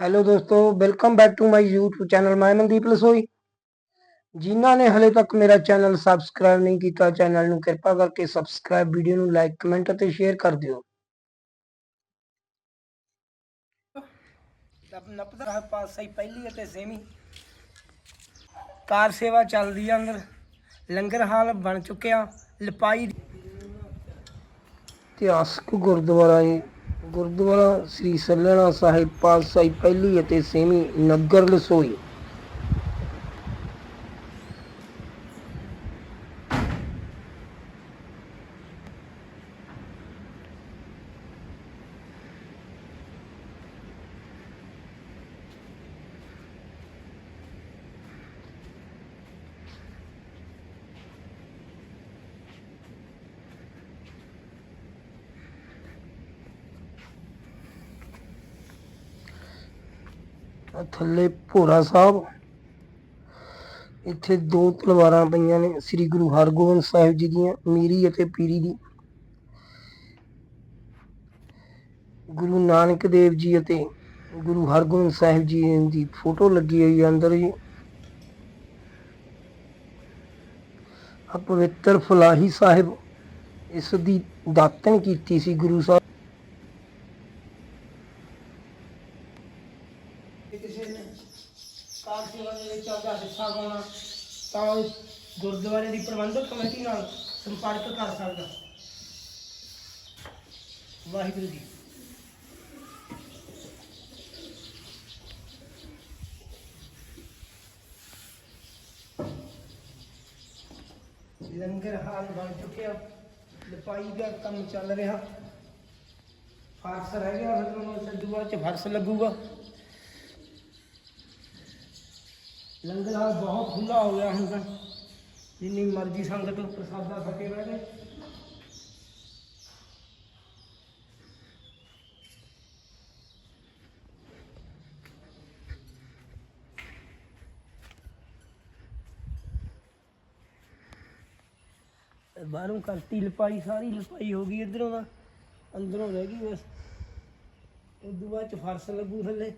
Hello ਦੋਸਤੋ welcome back to my YouTube channel ਮੈਂ ਮਨਦੀਪ ਲਸੋਈ। ਜਿਨ੍ਹਾਂ ਨੇ ਹਲੇ ਤੱਕ ਮੇਰਾ ਚੈਨਲ ਸਬਸਕ੍ਰਾਈਬ ਨਹੀਂ ਕੀਤਾ ਚੈਨਲ ਨੂੰ ਕਿਰਪਾ ਕਰਕੇ ਸਬਸਕ੍ਰਾਈਬ ਵੀਡੀਓ ਨੂੰ ਲਾਈਕ ਕਮੈਂਟ ਅਤੇ ਸ਼ੇਅਰ ਕਰ ਦਿਓ। ਨਪਦਾ ਹੈ ਪਾਸਾਈ ਪਹਿਲੀ ਅਤੇ ਸੇਵੀਂ। ਕਾਰ ਸੇਵਾ ਚੱਲਦੀ ਆ ਅੰਦਰ। ਲੰਗਰ ਹਾਲ ਬਣ ਚੁੱਕਿਆ ਲਪਾਈ ਇਤਿਹਾਸਕ ਗੁਰਦੁਆਰਾ ਹੈ ਗੁਰਦੁਆਰਾ ਸ੍ਰੀ ਸੱਲਣਾ ਸਾਹਿਬ ਪਾਤਸ਼ਾਹੀ ਪਹਿਲੀ ਅਤੇ ਸੇਵੀਂ ਨਗਰ ਲਸੋਈ ਆਹ ਥੱਲੇ ਭੋਰਾ ਸਾਹਿਬ। ਇੱਥੇ ਦੋ ਤਲਵਾਰਾਂ ਪਈਆਂ ਨੇ ਸ੍ਰੀ ਗੁਰੂ ਹਰਗੋਬਿੰਦ ਸਾਹਿਬ ਜੀ ਦੀਆਂ, ਮੀਰੀ ਅਤੇ ਪੀਰੀ ਦੀ। ਗੁਰੂ ਨਾਨਕ ਦੇਵ ਜੀ ਅਤੇ ਗੁਰੂ ਹਰਗੋਬਿੰਦ ਸਾਹਿਬ ਜੀ ਦੀ ਫੋਟੋ ਲੱਗੀ ਹੋਈ ਹੈ ਅੰਦਰ ਜੀ। ਆ ਪਵਿੱਤਰ ਫਲਾਹੀ ਸਾਹਿਬ, ਇਸ ਦੀ ਦਾਤਨ ਕੀਤੀ ਸੀ ਗੁਰੂ ਸਾਹਿਬ। ਕਿ ਕਿਸੇ ਨੇ ਕਾਰ ਸੇਵਾ ਦੇ ਵਿੱਚ ਆਪਦਾ ਹਿੱਸਾ ਪਾਉਣਾ, ਤਾਂ ਉਹ ਗੁਰਦੁਆਰੇ ਦੀ ਪ੍ਰਬੰਧਕ ਕਮੇਟੀ ਨਾਲ ਸੰਪਰਕ ਕਰ ਸਕਦਾ। ਵਾਹਿਗੁਰੂ ਜੀ। ਲੰਗਰ ਹਾਲ ਬਣ ਚੁੱਕਿਆ। ਲਪਾਈ ਦਾ ਕੰਮ ਚੱਲ ਰਿਹਾ। ਫਰਸ਼ ਰਹਿ ਗਿਆ, ਫਿਰ ਤੁਹਾਨੂੰ ਸਿੱਧੂ ਬਾਅਦ ਚ ਫਰਸ਼ ਲੱਗੂਗਾ। ਲੰਗਰ ਹਾਲ ਬਹੁਤ ਖੁੱਲਾ ਹੋ ਗਿਆ ਹੁਣ ਤਾਂ। ਜਿੰਨੀ ਮਰਜ਼ੀ ਸੰਗਤ ਪ੍ਰਸਾਦਾ ਫਕੇ ਬਹਿ ਗਏ ਬਾਹਰੋਂ ਕਰਤੀ ਲਪਾਈ, ਸਾਰੀ ਲਪਾਈ ਹੋ ਗਈ ਇਧਰੋਂ ਦਾ ਅੰਦਰੋਂ ਰਹਿ ਗਈ ਬਸ। ਉਦੋਂ ਬਾਅਦ ਚ ਫਰਸ਼ ਲੱਗੂ ਥੱਲੇ।